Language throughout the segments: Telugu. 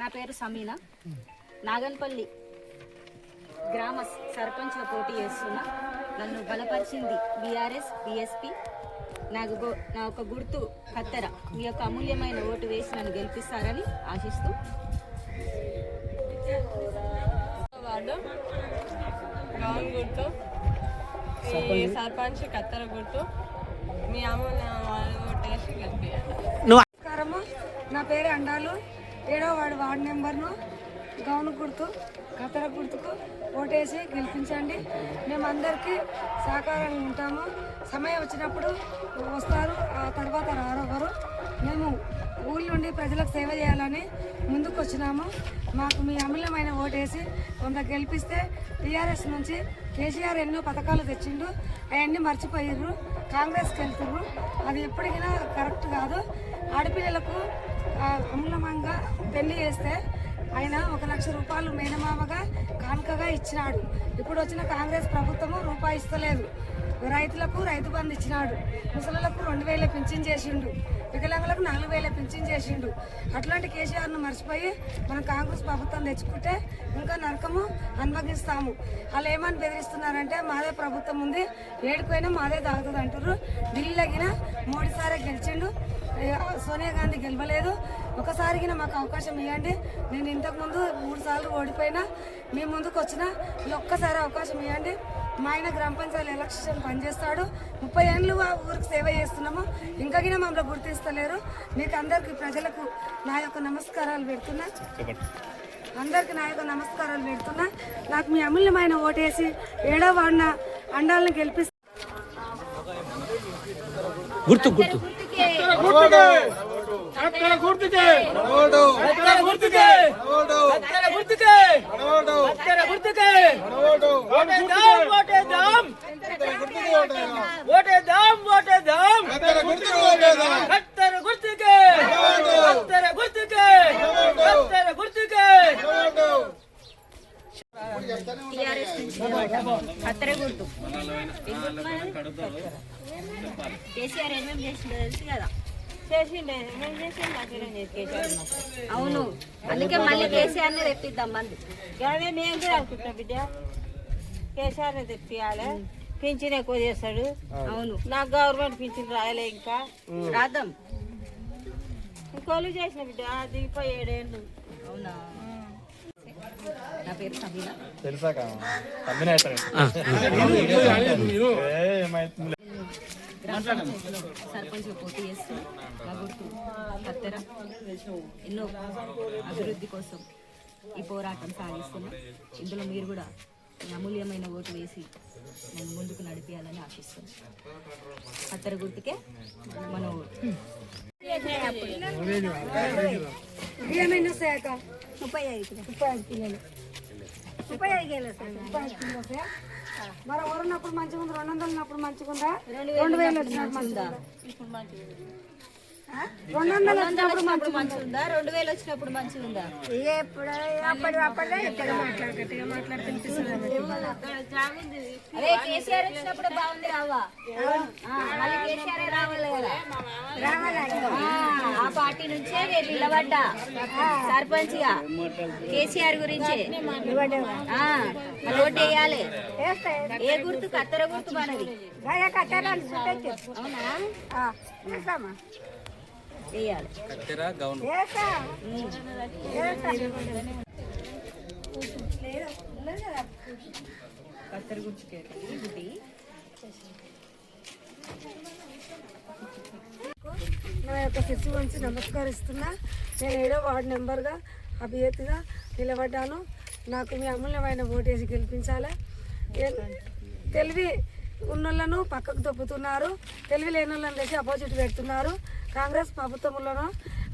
నా పేరు సమీనా. నాగన్పల్లి గ్రామ సర్పంచ్గా పోటీ చేస్తున్నా. నన్ను బలపరిచింది బీఆర్ఎస్ బీఎస్పీ. నాకు నా ఒక గుర్తు కత్తెర. మీ యొక్క అమూల్యమైన ఓటు వేసి నన్ను గెలిపిస్తారని ఆశిస్తూ. వార్డు గౌన్ గుర్తు ఈ సర్పంచ్. కత్తెర గుర్తు మీ అమ్మ ఓటేసి గెలిపియాలి నమస్కారము. నా పేరు అండాలు. ఏడో వాడు వార్డు నెంబర్ను గౌను గుర్తు కత్తెర గుర్తుకు ఓటేసి గెలిపించండి. మేమందరికీ సహకారంగా ఉంటాము. సమయం వచ్చినప్పుడు వస్తారు. ఆ తర్వాత రారు మేము ఊళ్ళో నుండి ప్రజలకు సేవ చేయాలని ముందుకు వచ్చినాము. మాకు మీ అమూల్యమైన ఓటేసి కొంత గెలిపిస్తే టీఆర్ఎస్ నుంచి కేసీఆర్ ఎన్నో పథకాలు తెచ్చిండు. అవన్నీ మర్చిపోయిర్రు. కాంగ్రెస్కి వెళ్తుర్రు. అది ఎప్పటికైనా కరెక్ట్ కాదు. ఆడపిల్లలకు అమూలమంగా పెళ్ళి చేస్తే ఆయన ఒక లక్ష రూపాయలు మేనమామగా కానుకగా ఇచ్చినాడు. ఇప్పుడు వచ్చిన కాంగ్రెస్ ప్రభుత్వము రూపాయి ఇస్తలేదు. రైతులకు రైతు బంధు ఇచ్చినాడు. ముసలులకు రెండు వేల పింఛన్ చేసిండు. వికలాంగులకు నాలుగు వేల పింఛన్ చేసిండు. అట్లాంటి కేసీఆర్ను మర్చిపోయి మనం కాంగ్రెస్ ప్రభుత్వం తెచ్చుకుంటే ఇంకా నరకము అనుభవిస్తాము. వాళ్ళు ఏమని బెదిరిస్తున్నారంటే మాదే ప్రభుత్వం ఉంది ఏడుకైనా మాదే తాగుతుంది అంటారు ఢిల్లీ తగిన మోడీ సారే గెలిచిండు. సోనియా గాంధీ గెలవలేదు. ఒకసారికి మాకు అవకాశం ఇవ్వండి నేను ఇంతకుముందు మూడు సార్లు ఓడిపోయినా మీ ముందుకు వచ్చిన ఈ ఒక్కసారి అవకాశం ఇవ్వండి మా ఆయన గ్రామ పంచాయతీ ఎలక్షన్ పనిచేస్తాడు. ముప్పై ఏళ్ళు ఆ ఊరికి సేవ చేస్తున్నాము. ఇంకా గిన మమ్మల్ని గుర్తిస్తలేరు. మీకు అందరికీ ప్రజలకు నా యొక్క నమస్కారాలు పెడుతున్నా. అందరికి నా యొక్క నమస్కారాలు పెడుతున్నా. నాకు మీ అమూల్యమైన ఓటేసి ఏడో వాడిన అండాలను గెలిపిస్తే గుర్తు గుర్తు. ఓటేద్దాం ఓటేద్దాం అక్కడ గుర్తుకే. అక్కడ గుర్తుకే. అక్కడ గుర్తుకే. కత్తెర గుర్తు? కేసీఆర్ ఏమేమి చేసిండో తెలుసు కదా. చేసిండే ఏం చేసిండు? మంచిగా చేసి కేసీఆర్ మాకు. అవును. అందుకే మళ్ళీ కేసీఆర్ని తెప్పిద్దాం మంది. అదే మేము కూడా అనుకుంటున్నాం బిడ్డ. కేసీఆర్ తెప్పియాలి. పింఛన్ ఎక్కువ చేస్తాడు. అవును. నాకు గవర్నమెంట్ పింఛన్ రాయలే ఇంకా. రాద్దాం. ఇంకోళ్ళు చేసిన బిడ్డ దిగిపోయి ఏడేళ్ళు. అవునా? నా పేరు సమీనా తెలుసాక సర్పంచ్ పోటీ చేస్తూ మా గుర్తు కత్తెర ఎన్నో అభివృద్ధి కోసం ఈ పోరాటం సాగిస్తున్నాం. ఇందులో మీరు కూడా మీ అమూల్యమైన ఓటు వేసి నన్ను ముందుకు నడిపించాలని ఆశిస్తున్నాం. కత్తెర గుర్తుకే మన ఓటు. శాఖ ముప్పై ఐదు. ముప్పై ఐదు కిలోలు ముప్పై ఐదు కిలోలు ముప్పై ఐదు కిలోలు. మరి ఎవరు ఉన్నప్పుడు మంచిగా ఉంది? రెండు వందలు ఉన్నప్పుడు మంచిగా ఉందా? రెండు వేలు వచ్చినప్పుడు మంచిగా? రెండు వందలు వచ్చినప్పుడు మంచిగా ఉందా? రెండు వేలు వచ్చినప్పుడు మంచిగా ఉందా? ఎప్పుడు అప్పటి మాట్లాడగట్టిగా కేసీఆర్ రావాలి కదా. పార్టీ నుంచే నేను నిలబడ్డా సర్పంచ్గా కేసీఆర్ గురించే. ఓటు వేయాలి. ఏ గుర్తు? కత్తెర గుర్తు మనది. అవునా? వేయాలి. కత్తెర గుర్తుకే నా యొక్క శిశు నమస్కరిస్తున్నా. నేను ఏడో వార్డు నెంబర్గా అభ్యర్థిగా నిలబడ్డాను. నాకు మీ అమూల్యమైన ఓటేసి గెలిపించాలి. తెలివి ఉన్నోళ్ళను పక్కకు దొబ్బుతున్నారు తెలివి లేని వాళ్ళని తెచ్చి అపోజిట్ పెడుతున్నారు. కాంగ్రెస్ ప్రభుత్వంలోనూ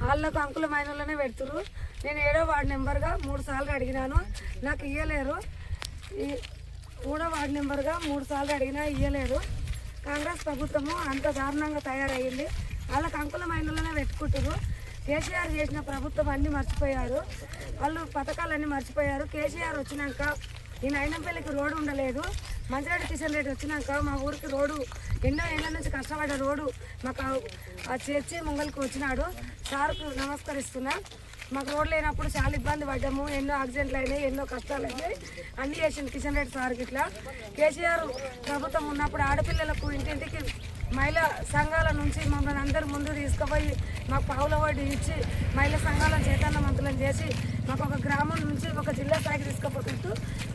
వాళ్ళకు అంకులమైన వాళ్ళనే పెడుతున్నారు నేను ఏడో వార్డు నెంబర్గా మూడు సార్లు అడిగినాను. నాకు ఇయ్యలేరు. ఈ మూడో వార్డు నెంబర్గా మూడు సార్లు అడిగినా ఇయ్యలేరు. కాంగ్రెస్ ప్రభుత్వము అంత దారుణంగా తయారయ్యింది. వాళ్ళకి అంకులమైన వాళ్ళనే పెట్టుకుంటారు కేసీఆర్ చేసిన ప్రభుత్వం అన్నీ మర్చిపోయారు. వాళ్ళు పథకాలన్నీ మర్చిపోయారు. కేసీఆర్ వచ్చినాక ఈ నైనంపల్లికి రోడ్డు ఉండలేదు. మంచిరెడ్డి కిషన్ రెడ్డి వచ్చినాక మా ఊరికి రోడ్డు ఎన్నో ఏళ్ళ నుంచి కష్టపడ్డ రోడ్డు. మాకు చేర్చి చర్చి ముంగల్కి వచ్చినాడు. సార్కు నమస్కరిస్తున్నా. మాకు రోడ్ లేనప్పుడు చాలా ఇబ్బంది పడ్డాము. ఎన్నో యాక్సిడెంట్లు అయినాయి ఎన్నో కష్టాలు అయినాయి. అన్ని చేసింది కిషన్ రెడ్డి సార్ ఇట్లా. కేసీఆర్ ప్రభుత్వం ఉన్నప్పుడు ఆడపిల్లలకు ఇంటింటికి మహిళా సంఘాల నుంచి మమ్మల్ని అందరు ముందు తీసుకుపోయి మాకు పావుల వడ్డీ ఇచ్చి మహిళా సంఘాల చైతన్యవంతులను చేసి మాకు ఒక గ్రామం నుంచి ఒక జిల్లా స్థాయికి తీసుకుపోతుంటూ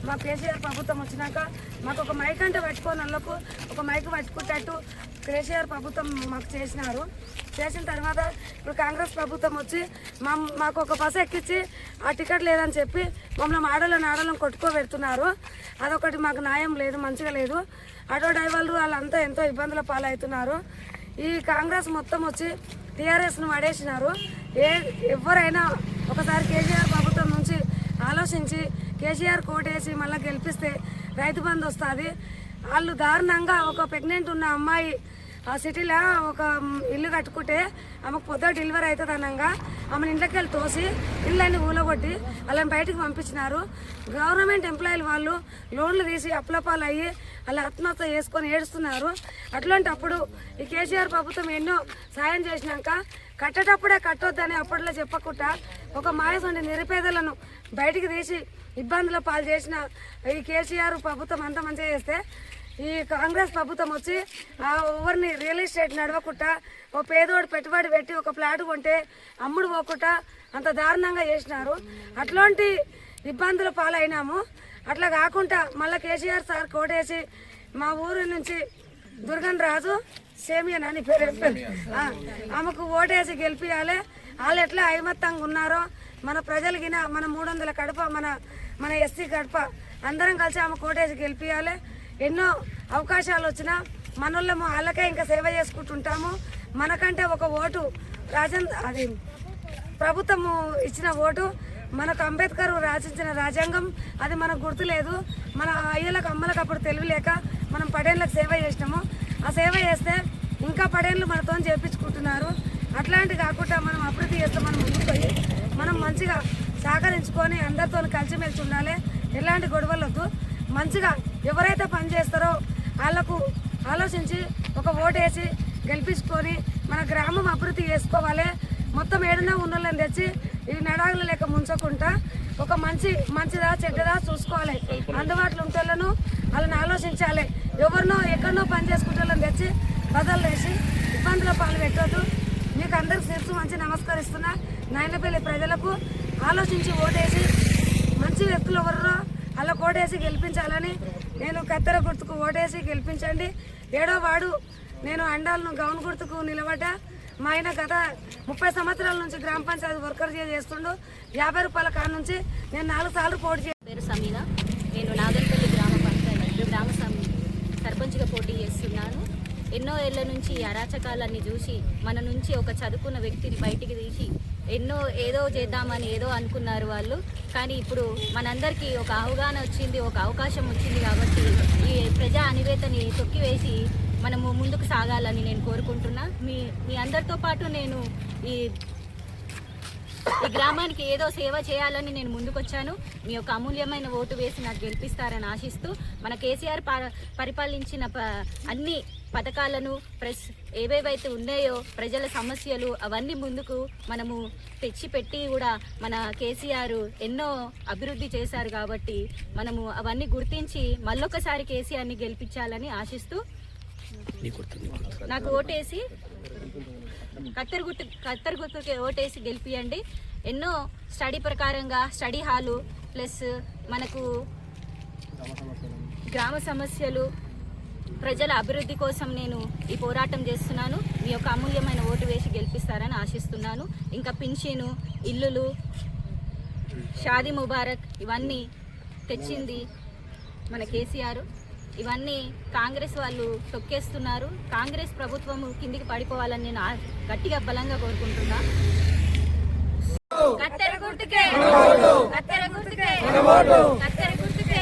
మా కేసీఆర్ ప్రభుత్వం వచ్చినాక మాకు ఒక మైక్ అంటే పట్టుకొని వాళ్ళకు ఒక మైక్ పట్టుకుంటట్టు కేసీఆర్ ప్రభుత్వం మాకు చేసినారు. చేసిన తర్వాత ఇప్పుడు కాంగ్రెస్ ప్రభుత్వం వచ్చి మా మాకు ఒక బస్సు ఎక్కించి ఆ టికెట్ లేదని చెప్పి మమ్మల్ని ఆడలను ఆడలను కొట్టుకోబెడుతున్నారు. అదొకటి మాకు న్యాయం లేదు మంచిగా లేదు. ఆటో డ్రైవర్లు వాళ్ళంతా ఎంతో ఇబ్బందుల పాలవుతున్నారు. ఈ కాంగ్రెస్ మొత్తం వచ్చి టీఆర్ఎస్ను పడేసినారు. ఏ ఎవరైనా ఒకసారి కేసీఆర్ ప్రభుత్వం నుంచి ఆలోచించి కేసీఆర్ కోటేసి మళ్ళీ గెలిపిస్తే రైతు బంధు వస్తుంది. వాళ్ళు దారుణంగా ఒక ప్రెగ్నెంట్ ఉన్న అమ్మాయి ఆ సిటీలో ఒక ఇల్లు కట్టుకుంటే ఆమెకు పొద్దు డెలివరీ అవుతుంది అనగా ఆమెను ఇంట్లోకి వెళ్ళి తోసి ఇళ్ళని ఊలగొట్టి వాళ్ళని బయటకు పంపించినారు. గవర్నమెంట్ ఎంప్లాయీలు వాళ్ళు లోన్లు తీసి అప్లపాలు అయ్యి అలా ఆత్మహత్య చేసుకొని ఏడుస్తున్నారు. అట్లాంటప్పుడు ఈ కేసీఆర్ ప్రభుత్వం ఎన్నో సాయం చేసినాక కట్టేటప్పుడే కట్టొద్దని అప్పట్లో చెప్పకుండా ఒక మాయసండి నిరుపేదలను బయటికి తీసి ఇబ్బందుల పాలు చేసిన ఈ కేసీఆర్ ప్రభుత్వం అంత మంచిగా చేస్తే ఈ కాంగ్రెస్ ప్రభుత్వం వచ్చి ఆ ఎవరిని రియల్ ఎస్టేట్ నడవకుండా ఓ పేదోడు పెట్టుబడి పెట్టి ఒక ప్లాట్ కొంటే అమ్ముడు పోకుండా అంత దారుణంగా చేసినారు. అట్లాంటి ఇబ్బందుల పాలైనాము. అట్లా కాకుండా మళ్ళీ కేసీఆర్ సార్ కోటేసి మా ఊరు నుంచి దుర్గన్ రాజు సేమియన్ అని పేరు ఆమెకు ఓటేసి గెలిపియాలి. వాళ్ళు ఎట్లా ఐమత్తంగా ఉన్నారో మన ప్రజలకిన మన మూడు వందల కడప మన మన ఎస్సీ కడప అందరం కలిసి ఆమె కోటేసి గెలిపియాలి. ఎన్నో అవకాశాలు వచ్చినా మనోళ్ళము వాళ్ళకే ఇంకా సేవ చేసుకుంటుంటాము. మనకంటే ఒక ఓటు రాజేంద్ర అది ప్రభుత్వము ఇచ్చిన ఓటు మనకు అంబేద్కర్ రాసించిన రాజ్యాంగం. అది మనకు గుర్తులేదు. మన అయ్యలకు అమ్మలకు అప్పుడు తెలివి లేక మనం పడేళ్ళకు సేవ చేసినాము. ఆ సేవ చేస్తే ఇంకా పడేళ్ళు మనతో చేపించుకుంటున్నారు. అట్లాంటి కాకుండా మనం అభివృద్ధి చేస్తే మనం ముందుకు పోయి మనం మంచిగా సహకరించుకొని అందరితో కలిసిమెలిసి ఉండాలి. ఎలాంటి గొడవలు వద్దు మంచిగా ఎవరైతే పని చేస్తారో వాళ్ళకు ఆలోచించి ఒక ఓటేసి గెలిపించుకొని మన గ్రామం అభివృద్ధి చేసుకోవాలి. మొత్తం ఏడున్నా ఉన్నోళ్ళని తెచ్చి ఈ నడాగులు లేక ముంచకుండా ఒక మంచి మంచిదా చెడ్డదా చూసుకోవాలి. అందుబాటులో ఉంటేళ్ళను వాళ్ళని ఆలోచించాలి. ఎవరినో ఎక్కడనో పని చేసుకుంటే వాళ్ళని తెచ్చి బదలు వేసి ఇబ్బందుల పాలు పెట్టద్దు. మీకు అందరికి తెలుసు మంచి నమస్కరిస్తున్నా. నాయనపల్లి ప్రజలకు ఆలోచించి ఓటేసి మంచి వ్యక్తులు ఎవరో అలా ఓటేసి గెలిపించాలని నేను కత్తెర గుర్తుకు ఓటేసి గెలిపించండి. ఏడో వాడు నేను అండాలను గౌన్ గుర్తుకు నిలబడ్డా. మా ఆయన గత ముప్పై సంవత్సరాల నుంచి గ్రామ పంచాయతీ వర్కర్ చేస్తుండు. యాభై రూపాయల కాడ నుంచి నేను నాలుగు సార్లు పోటీ చే- పేరు సమీన. నేను నాగరిపల్లి గ్రామ పంచాయతీ గ్రామ సర్పంచ్గా పోటీ చేస్తున్నాను. ఎన్నో ఏళ్ళ నుంచి అరాచకాలన్నీ చూసి మన నుంచి ఒక చదువుకున్న వ్యక్తిని బయటికి తీసి ఎన్నో ఏదో చేద్దామని ఏదో అనుకున్నారు వాళ్ళు. కానీ ఇప్పుడు మనందరికీ ఒక అవగాహన వచ్చింది ఒక అవకాశం వచ్చింది కాబట్టి ఈ ప్రజా అనివేతని తొక్కివేసి మనము ముందుకు సాగాలని నేను కోరుకుంటున్నా. మీ మీ అందరితో పాటు నేను ఈ ఈ గ్రామానికి ఏదో సేవ చేయాలని నేను ముందుకొచ్చాను. మీ యొక్క అమూల్యమైన ఓటు వేసి నాకు గెలిపిస్తారని ఆశిస్తూ మన కేసీఆర్ ప- పరిపాలించిన ప అన్ని పథకాలను ప్రెస్ ఏవేవైతే ఉన్నాయో ప్రజల సమస్యలు అవన్నీ ముందుకు మనము తెచ్చిపెట్టి కూడా మన కేసీఆర్ ఎన్నో అభివృద్ధి చేశారు కాబట్టి మనము అవన్నీ గుర్తించి మళ్ళొకసారి కేసీఆర్ని గెలిపించాలని ఆశిస్తూ నాకు ఓటేసి కత్తెర గుర్తు కత్తెర గుర్తుకి ఓటేసి గెలిపియండి. ఎన్నో స్టడీ ప్రకారంగా స్టడీ హాలు ప్లస్ మనకు గ్రామ సమస్యలు ప్రజల అభివృద్ధి కోసం నేను ఈ పోరాటం చేస్తున్నాను. మీ యొక్క అమూల్యమైన ఓటు వేసి గెలిపిస్తారని ఆశిస్తున్నాను. ఇంకా పింఛను ఇల్లులు షాదీ ముబారక్ ఇవన్నీ తెచ్చింది మన కేసీఆర్. ఇవన్నీ కాంగ్రెస్ వాళ్ళు తొక్కేస్తున్నారు. కాంగ్రెస్ ప్రభుత్వం కిందికి పడిపోవాలని నేను గట్టిగా బలంగా కోరుకుంటున్నా. కత్తెర గుర్తుకే! కత్తెర గుర్తుకే! కత్తెర గుర్తుకే!